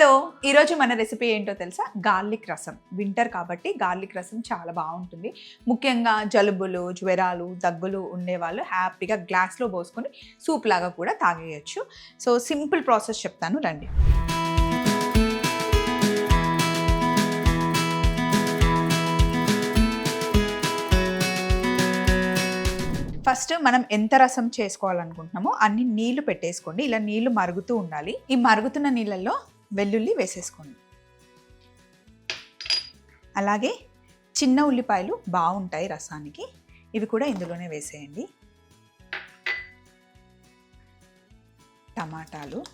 Hello ఈరోజు మన recipe ఏంటో తెలుసా? గార్లిక్ రసం. వింటర్ కాబట్టి గార్లిక్ రసం చాలా బాగుంటుంది. ముఖ్యంగా జలుబులు జ్వరాలు దగ్గులు ఉండేవాళ్ళు హ్యాపీగా గ్లాస్లో పోసుకొని సూప్ లాగా కూడా తాగేయచ్చు. సో సింపుల్ ప్రాసెస్ చెప్తాను రండి. ఫస్ట్ మనం ఎంత రసం చేసుకోవాలనుకుంటున్నామో అన్ని నీళ్ళు పెట్టేసుకోండి. ఇలా నీళ్ళు మరుగుతూ ఉండాలి. ఈ మరుగుతున్న నీళ్ళల్లో వెల్లుల్లి వేసేసుకోండి. అలాగే చిన్న ఉల్లిపాయలు బాగుంటాయి రసానికి. ఇవి కూడా ఇందులోనే వేసేయండి. టమాటాలు.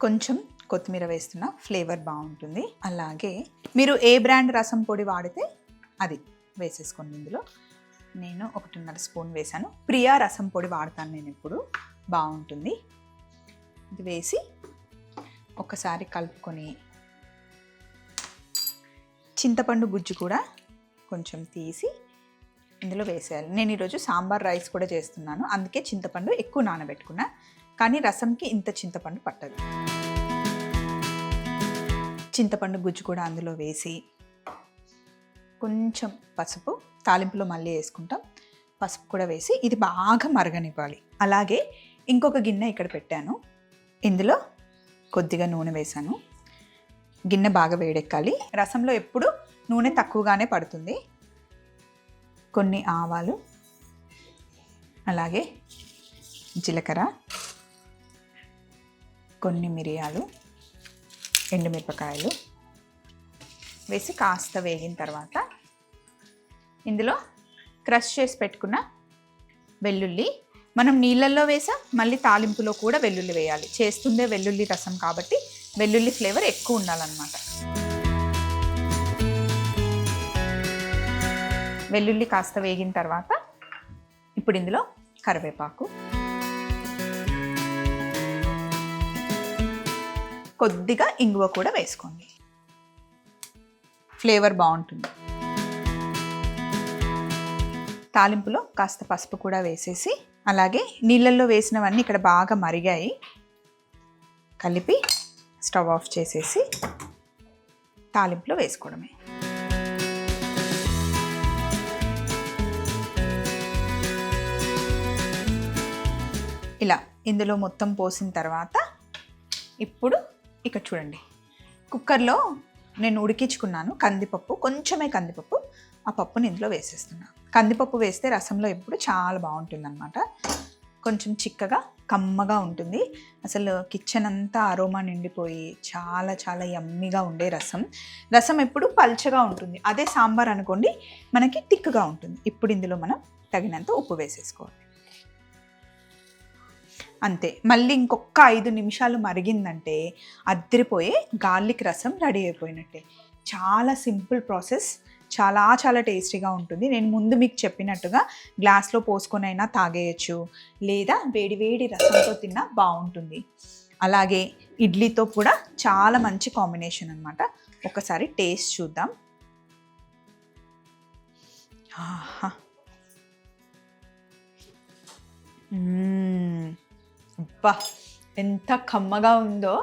కొంచెం కొత్తిమీర వేస్తున్న ఫ్లేవర్ బాగుంటుంది. అలాగే మీరు ఏ బ్రాండ్ రసం పొడి వాడితే అది వేసేసుకోండి ఇందులో. నేను ఒకటిన్నర స్పూన్ వేసాను ప్రియా రసం పొడి వాడతాను నేను ఇప్పుడు. బాగుంటుంది. ఇది వేసి ఒకసారి కలుపుకొని చింతపండు గుజ్జు కూడా కొంచెం తీసి ఇందులో వేసేయాలి. నేను ఈరోజు సాంబార్ రైస్ కూడా చేస్తున్నాను. అందుకే చింతపండు ఎక్కువ నానబెట్టుకున్నా. కానీ రసంకి ఇంత చింతపండు పట్టదు. చింతపండు గుజ్జు కూడా అందులో వేసి కొంచెం పసుపు తాలింపులో మళ్ళీ వేసుకుంటాం. పసుపు కూడా వేసి ఇది బాగా మరగనివ్వాలి. అలాగే ఇంకొక గిన్నె ఇక్కడ పెట్టాను. ఇందులో కొద్దిగా నూనె వేసాను గిన్నె బాగా వేడెక్కాలి. రసంలో ఎప్పుడు నూనె తక్కువగానే పడుతుంది. కొన్ని ఆవాలు అలాగే జీలకర్ర కొన్ని మిరియాలు ఎండుమిరపకాయలు వేసి కాస్త వేగిన తర్వాత ఇందులో క్రష్ చేసి పెట్టుకున్న వెల్లుల్లి మనం నీళ్ళల్లో వేసా మళ్ళీ తాలింపులో కూడా వెల్లుల్లి వేయాలి. చేస్తుందే వెల్లుల్లి రసం కాబట్టి వెల్లుల్లి ఫ్లేవర్ ఎక్కువ ఉండాలన్నమాట. వెల్లుల్లి కాస్త వేగిన తర్వాత ఇప్పుడు ఇందులో కరివేపాకు. కొద్దిగా ఇంగువ కూడా వేసుకోండి. ఫ్లేవర్ బాగుంటుంది. తాలింపులో కాస్త పసుపు కూడా వేసేసి అలాగే నీళ్ళల్లో వేసినవన్నీ ఇక్కడ బాగా మరిగాయి. కలిపి స్టవ్ ఆఫ్ చేసేసి తాలింపులో వేసుకోవడమే. ఇలా ఇందులో మొత్తం పోసిన తర్వాత ఇప్పుడు ఇక్కడ చూడండి. కుక్కర్లో నేను ఉడికించుకున్నాను కందిపప్పు కొంచెమే కందిపప్పు ఆ పప్పుని ఇందులో వేసేస్తున్నాను. కందిపప్పు వేస్తే రసంలో ఎప్పుడు చాలా బాగుంటుంది అనమాట కొంచెం చిక్కగా కమ్మగా ఉంటుంది. అసలు కిచెన్ అంతా అరోమా నిండిపోయి చాలా చాలా యమ్మీగా ఉండే రసం. రసం ఎప్పుడు పల్చగా ఉంటుంది. అదే సాంబార్ అనుకోండి మనకి టిక్గా ఉంటుంది. ఇప్పుడు ఇందులో మనం తగినంత ఉప్పు వేసేసుకోవాలి. అంతే. మళ్ళీ ఇంకొక ఐదు నిమిషాలు మరిగిందంటే అద్దరిపోయే గార్లిక్ రసం రెడీ అయిపోయినట్టే. చాలా సింపుల్ ప్రాసెస్. చాలా చాలా టేస్టీగా ఉంటుంది. నేను ముందు మీకు చెప్పినట్టుగా గ్లాస్లో పోసుకొని అయినా తాగేయచ్చు. లేదా వేడివేడి రసంతో తిన్నా బాగుంటుంది. అలాగే ఇడ్లీతో కూడా చాలా మంచి కాంబినేషన్ అనమాట ఒకసారి టేస్ట్ చూద్దాం. ఆహా! అబ్బా! ఎంత కమ్మగా ఉందో.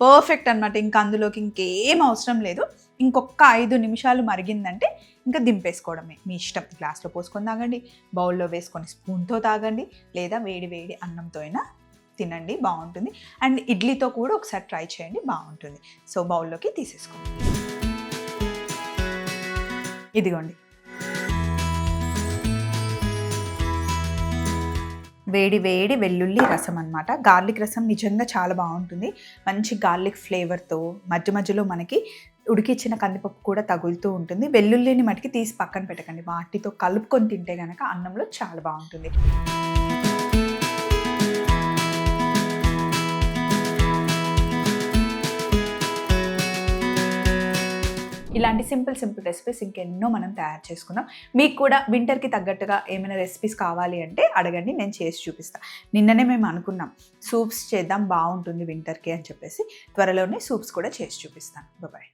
పర్ఫెక్ట్ అనమాట ఇంకా అందులోకి ఇంకేం అవసరం లేదు. ఇంకొక ఐదు నిమిషాలు మరిగిందంటే ఇంకా దింపేసుకోవడమే. మీ ఇష్టం. గ్లాస్లో పోసుకొని తాగండి. బౌల్లో వేసుకొని స్పూన్తో తాగండి. లేదా వేడి వేడి అన్నంతో అయినా తినండి. బాగుంటుంది. అండ్ ఇడ్లీతో కూడా ఒకసారి ట్రై చేయండి. బాగుంటుంది. సో బౌల్లోకి తీసేసుకోండి. ఇదిగోండి. వేడి వేడి వెల్లుల్లి రసం అన్నమాట. గార్లిక్ రసం నిజంగా చాలా బాగుంటుంది. మంచి గార్లిక్ ఫ్లేవర్తో మధ్య మధ్యలో మనకి ఉడికిచ్చిన కందిపప్పు కూడా తగులుతూ ఉంటుంది. వెల్లుల్లిని మటుకి తీసి పక్కన పెట్టకండి. వాటితో కలుపుకొని తింటే కనుక అన్నంలో చాలా బాగుంటుంది. ఇలాంటి సింపుల్ సింపుల్ రెసిపీస్ ఇంకెన్నో మనం తయారు చేసుకున్నాం. మీకు కూడా వింటర్కి తగ్గట్టుగా ఏమైనా రెసిపీస్ కావాలి అంటే అడగండి నేను చేసి చూపిస్తాను నిన్ననే మేము అనుకున్నాం సూప్స్ చేద్దాం బాగుంటుంది వింటర్కి అని చెప్పేసి. త్వరలోనే సూప్స్ కూడా చేసి చూపిస్తాను. బాయ్